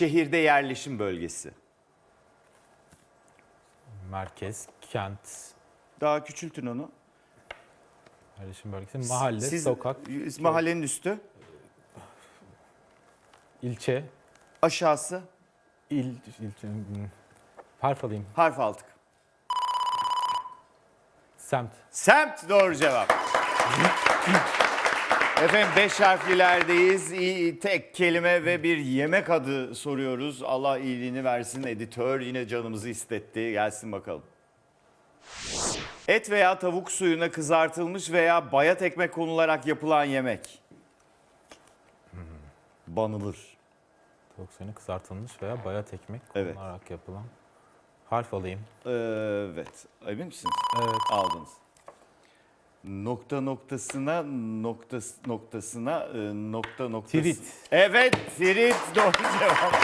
Şehirde yerleşim bölgesi. Merkez, kent, Daha küçültün onu. yerleşim bölgesi, mahalle, Siz- sokak, Mahallenin üstü. ilçe, Aşağısı. il, ilçe, hmm, harf alayım. Harf aldık. Semt, Semt doğru cevap. Efendim beş harflilerdeyiz. İyi, tek kelime ve bir yemek adı soruyoruz. Allah iyiliğini versin. Editör yine canımızı istetti. Gelsin bakalım. Et veya tavuk suyuna kızartılmış veya bayat ekmek konularak yapılan yemek. Banılır. tavuk suyunu kızartılmış veya bayat ekmek Evet. konularak yapılan. Harf alayım. Evet. Emin misiniz? Evet. aldınız. Nokta noktasına nokta noktasına e, nokta noktası. Tirit. Evet, tirit doğru cevap.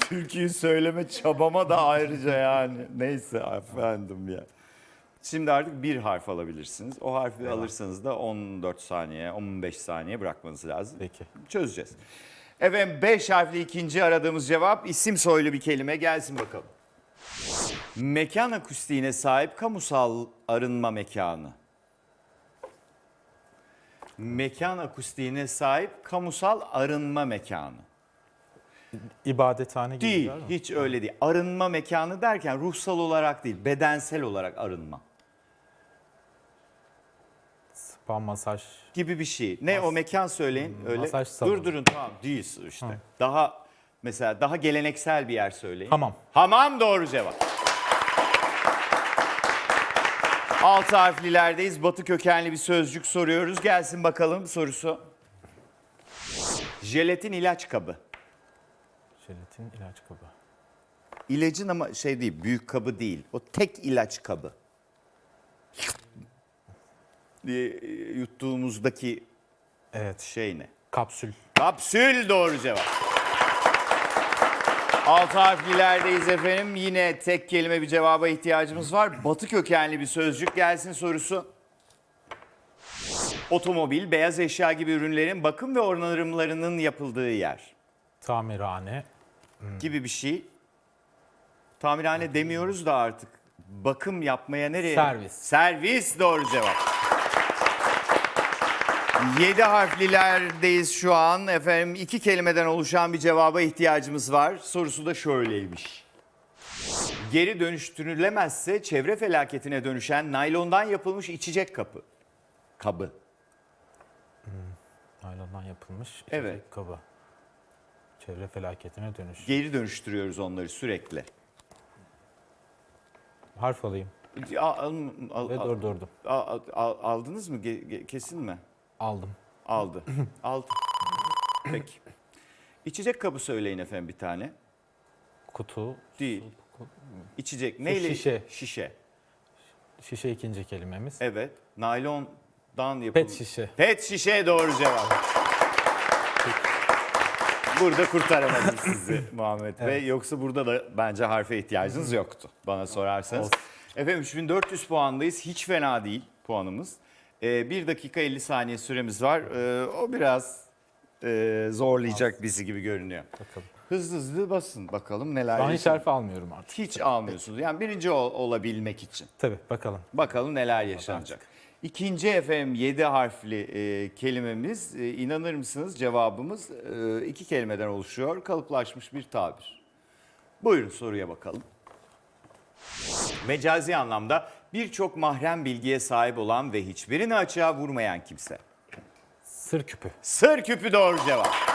Türküyü söyleme çabama da ayrıca yani. Neyse efendim ya. Şimdi artık bir harf alabilirsiniz. O harfi alırsanız da 14 saniye, 15 saniye bırakmanız lazım Peki. çözeceğiz. Efendim 5 harfli ikinci aradığımız cevap isim soylu bir kelime gelsin bakalım. Mekan akustiğine sahip kamusal arınma mekanı. Mekan akustiğine sahip kamusal arınma mekanı. İbadethane gibi Değil, mi? hiç öyle değil. Arınma mekanı derken ruhsal olarak değil, bedensel olarak arınma Spa, masaj, gibi bir şey. Ne o mekan söyleyin öyle. masaj salonu. Durdurun tamam değil işte. Daha mesela daha geleneksel bir yer söyleyin. hamam. Hamam doğru cevap. Altı harflilerdeyiz. Batı kökenli bir sözcük soruyoruz. Gelsin bakalım sorusu. Jelatin ilaç kabı. Jelatin ilaç kabı. İlacın ama şey değil, büyük kabı değil. O tek ilaç kabı. diye e, yuttuğumuzdaki Evet. şey ne? Kapsül. Kapsül doğru cevap. Altı harflilerdeyiz efendim. Yine tek kelime bir cevaba ihtiyacımız var. Batı kökenli bir sözcük gelsin sorusu. Otomobil, beyaz eşya gibi ürünlerin bakım ve onarımlarının yapıldığı yer Tamirhane. gibi bir şey. Tamirhane demiyoruz da artık. Bakım yapmaya nereye? Servis. Servis doğru cevap. Yedi harflilerdeyiz şu an. Efendim iki kelimeden oluşan bir cevaba ihtiyacımız var. Sorusu da şöyleymiş. Geri dönüştürülemezse çevre felaketine dönüşen naylondan yapılmış içecek kapı. Kabı. Naylondan yapılmış içecek Evet. kabı. Çevre felaketine dönüş. Geri dönüştürüyoruz onları sürekli. Harf alayım. Al- al- al- Ve al- durdurdum. al- al- aldınız mı? Ge- ge- kesin mi? Aldım. Aldı. Aldı. Peki. İçecek kabı söyleyin efendim bir tane. Kutu. Değil. İçecek. Neyle? şişe. Şişe. Şişe ikinci kelimemiz. Evet. Naylondan yapılmış. Pet şişe. Pet şişe doğru cevap. Burada kurtaramadım sizi Muhammed Bey. Yoksa burada da bence harfe ihtiyacınız yoktu bana sorarsanız. Olsun. Efendim 3400 puandayız. Hiç fena değil puanımız. Ee, 1 dakika 50 saniye süremiz var. Ee, o biraz e, zorlayacak bizi gibi görünüyor. Bakalım. Hızlı hızlı basın bakalım neler Ben hiç harf almıyorum artık. Hiç almıyorsunuz. Yani birinci ol- olabilmek için. Tabii bakalım. Bakalım neler yaşanacak. İkinci efendim 7 harfli e, kelimemiz e, inanır mısınız cevabımız e, iki kelimeden oluşuyor. Kalıplaşmış bir tabir. Buyurun soruya bakalım. Mecazi anlamda birçok mahrem bilgiye sahip olan ve hiçbirini açığa vurmayan kimse. Sır küpü. Sır küpü doğru cevap.